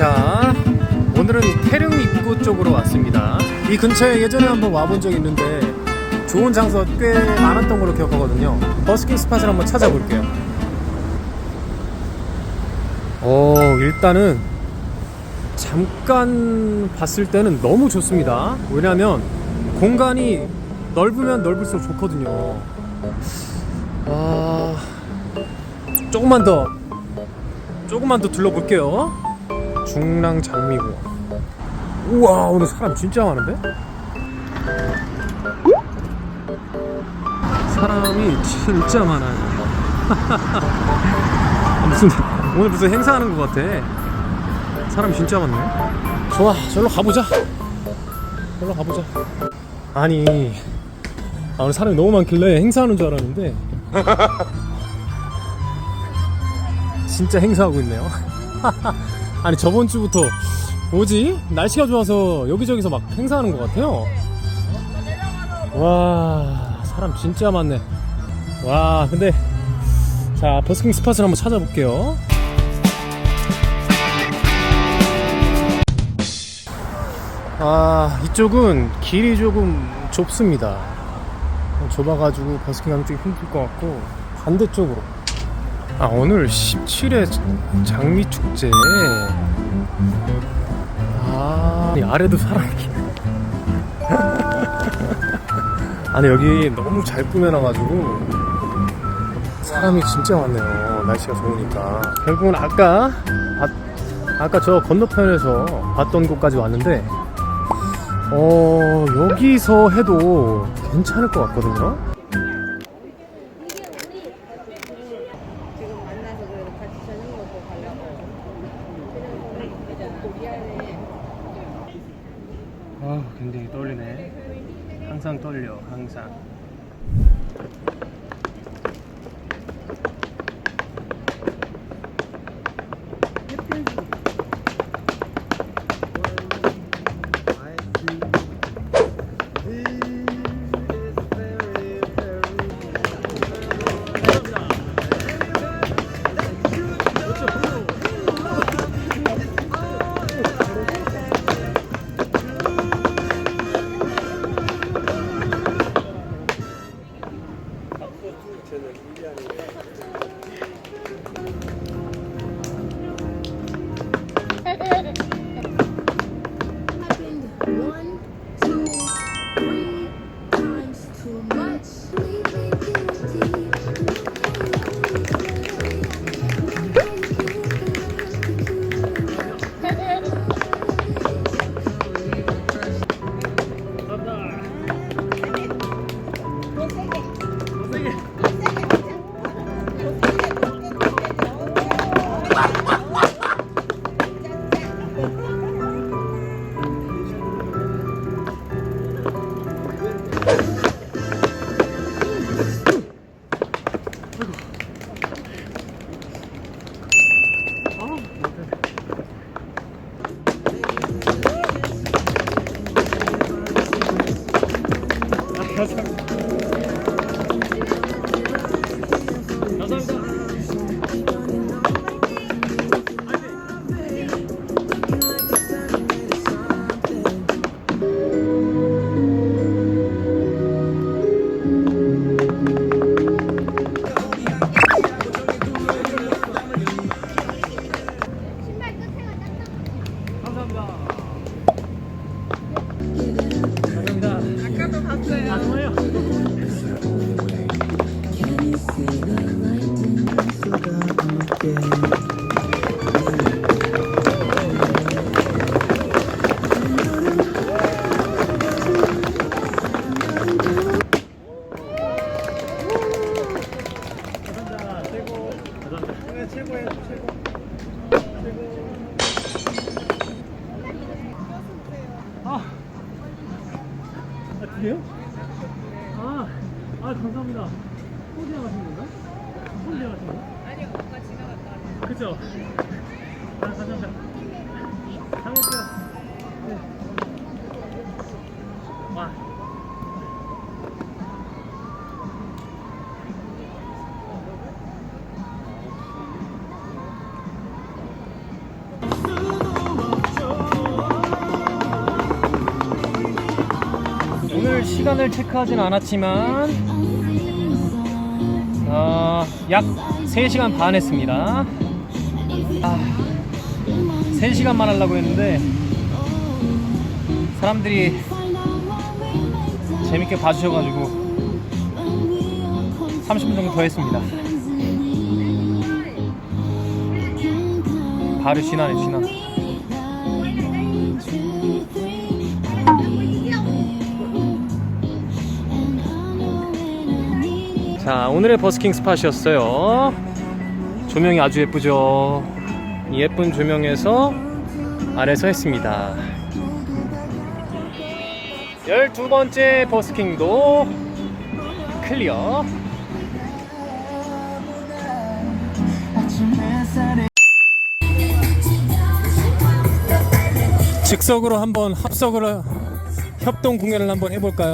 자, 오늘은 태릉 입구 쪽으로 왔습니다. 이 근처에 예전에 한번 와본 적 있는데 좋은 장소 꽤 많았던 걸로 기억하거든요. 버스킹 스팟을 한번 찾아볼게요. 어, 일단은 잠깐 봤을 때는 너무 좋습니다. 왜냐면 공간이 넓으면 넓을수록 좋거든요. 아, 조금만 더, 조금만 더 둘러볼게요. 중랑 장미고. 우와, 오늘 사람 진짜 많은데? 사람이 진짜 많아요. 무슨 오늘 무슨 행사하는 것 같아. 사람 진짜 많네. 좋아, 저로 가보자. 저로 가보자. 아니, 아, 오늘 사람이 너무 많길래 행사하는 줄 알았는데 진짜 행사하고 있네요. 아니 저번 주부터 뭐지? 날씨가 좋아서 여기저기서 막 행사하는 것 같아요. 와, 사람 진짜 많네. 와, 근데 자 버스킹 스팟을 한번 찾아볼게요. 아 이쪽은 길이 조금 좁습니다 좁아가지고 버스킹하면 좀 힘들 것 같고 반대쪽으로 아 오늘 17회 장미축제. 아이 아래도 사람이. 아니 여기 너무 잘 꾸며놔가지고 사람이 진짜 많네요. 날씨가 좋으니까. 결국은 아까 봤- 아까 저 건너편에서 봤던 곳까지 왔는데 어 여기서 해도 괜찮을 것 같거든요. 지금 만나서 그래도 같이 저녁 먹고 가려고. 그냥 미안해. 아 굉장히 떨리네. 항상 떨려 항상. 그래요? 아, 아 감사합니다. 홀리아 가신 건가? 홀리아 가신 건가? 아니요, 오빠 지나갔다. 그쵸? 아, 감사합니다. 잘 먹을게요. 오늘 시간을 체크하진 않았지만 어, 약 3시간 반 했습니다. 아, 3시간만 하려고 했는데 사람들이 재밌게 봐주셔가지고 30분 정도 더 했습니다. 발이 지나네 지나 자 오늘의 버스킹 스팟이었어요. 조명이 아주 예쁘죠? 이 예쁜 조명에서 아래서 했습니다. 12번째 버스킹도 클리어. 즉석으로 한번 합석으로 협동 공연을 한번 해볼까요?